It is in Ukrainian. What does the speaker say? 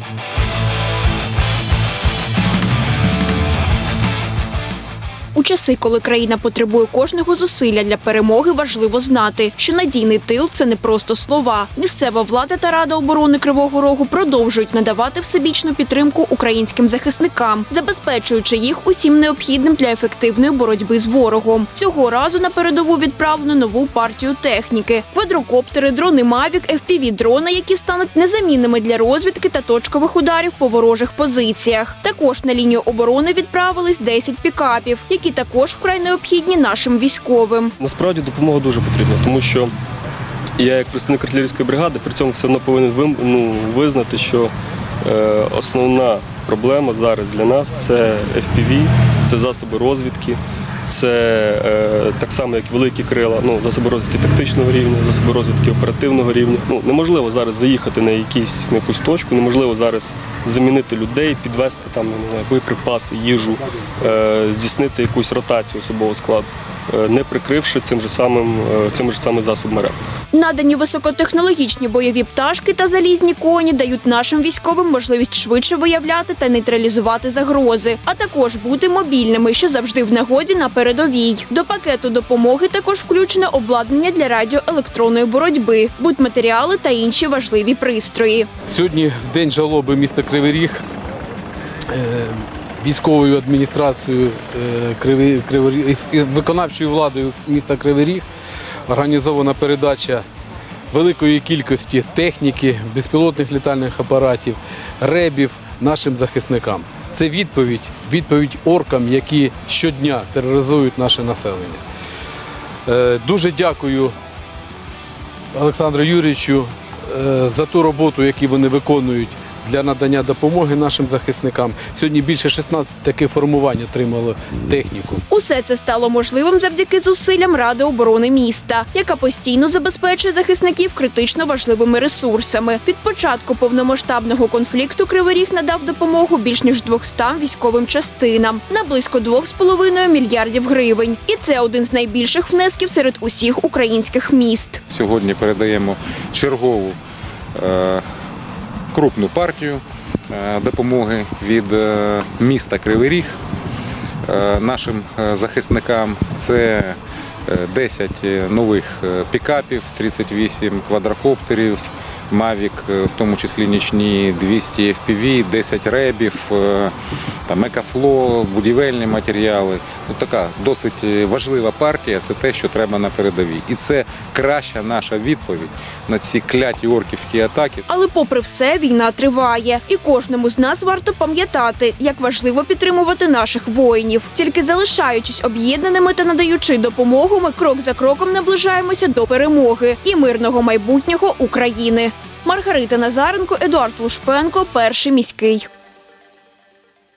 Bye. У часи, коли країна потребує кожного зусилля для перемоги, важливо знати, що надійний тил це не просто слова. Місцева влада та рада оборони Кривого Рогу продовжують надавати всебічну підтримку українським захисникам, забезпечуючи їх усім необхідним для ефективної боротьби з ворогом. Цього разу на передову відправлено нову партію техніки: квадрокоптери, дрони Мавік, fpv дрони, які стануть незамінними для розвідки та точкових ударів по ворожих позиціях. Також на лінію оборони відправились 10 пікапів, які також вкрай необхідні нашим військовим. Насправді допомога дуже потрібна, тому що я, як представник артилерійської бригади, при цьому все одно повинен ну, визнати, що е, основна проблема зараз для нас це FPV, це засоби розвідки, це е, так само, як великі крила, ну, засоби розвідки тактичного рівня, засоби розвідки оперативного рівня. Ну, неможливо зараз заїхати на, якісь, на якусь точку, неможливо зараз замінити людей, підвести там, боєприпаси, їжу, е, здійснити якусь ротацію особового складу, не прикривши цим же самим, е, цим же самим засобом РЕП. Надані високотехнологічні бойові пташки та залізні коні дають нашим військовим можливість швидше виявляти та нейтралізувати загрози, а також бути мобільними, що завжди в нагоді на передовій. До пакету допомоги також включено обладнання для радіоелектронної боротьби, будматеріали та інші важливі пристрої. Сьогодні, в день жалоби міста Кривий Ріг, е, військовою адміністрацією е, виконавчою владою міста Кривий Ріг організована передача великої кількості техніки, безпілотних літальних апаратів, ребів нашим захисникам. Це відповідь, відповідь оркам, які щодня тероризують наше населення. Е, Дуже дякую Олександру Юрійовичу е, за ту роботу, яку вони виконують для надання допомоги нашим захисникам. Сьогодні більше 16 таких формувань отримало техніку. Усе це стало можливим завдяки зусиллям Ради оборони міста, яка постійно забезпечує захисників критично важливими ресурсами. Від початку повномасштабного конфлікту Кривий Ріг надав допомогу більш ніж 200 військовим частинам на близько 2,5 мільярдів гривень. І це один з найбільших внесків серед усіх українських міст. Сьогодні передаємо чергову е, крупну партію е, допомоги від е, міста Кривий Ріг е, нашим захисникам. Це е, 10 нових пікапів, 38 квадрокоптерів, е, в тому числі нічні 200 FPV, 10 ребів, там екафло, будівельні матеріали. Ну, така досить е, важлива партія це те, що треба на передовій. І це краща наша відповідь на ці кляті орківські атаки. Але, попри все, війна триває, і кожному з нас варто пам'ятати, як важливо підтримувати наших воїнів. Тільки залишаючись об'єднаними та надаючи допомогу, ми крок за кроком наближаємося до перемоги і мирного майбутнього України. Маргарита Назаренко, Едуард Лушпенко, перший міський.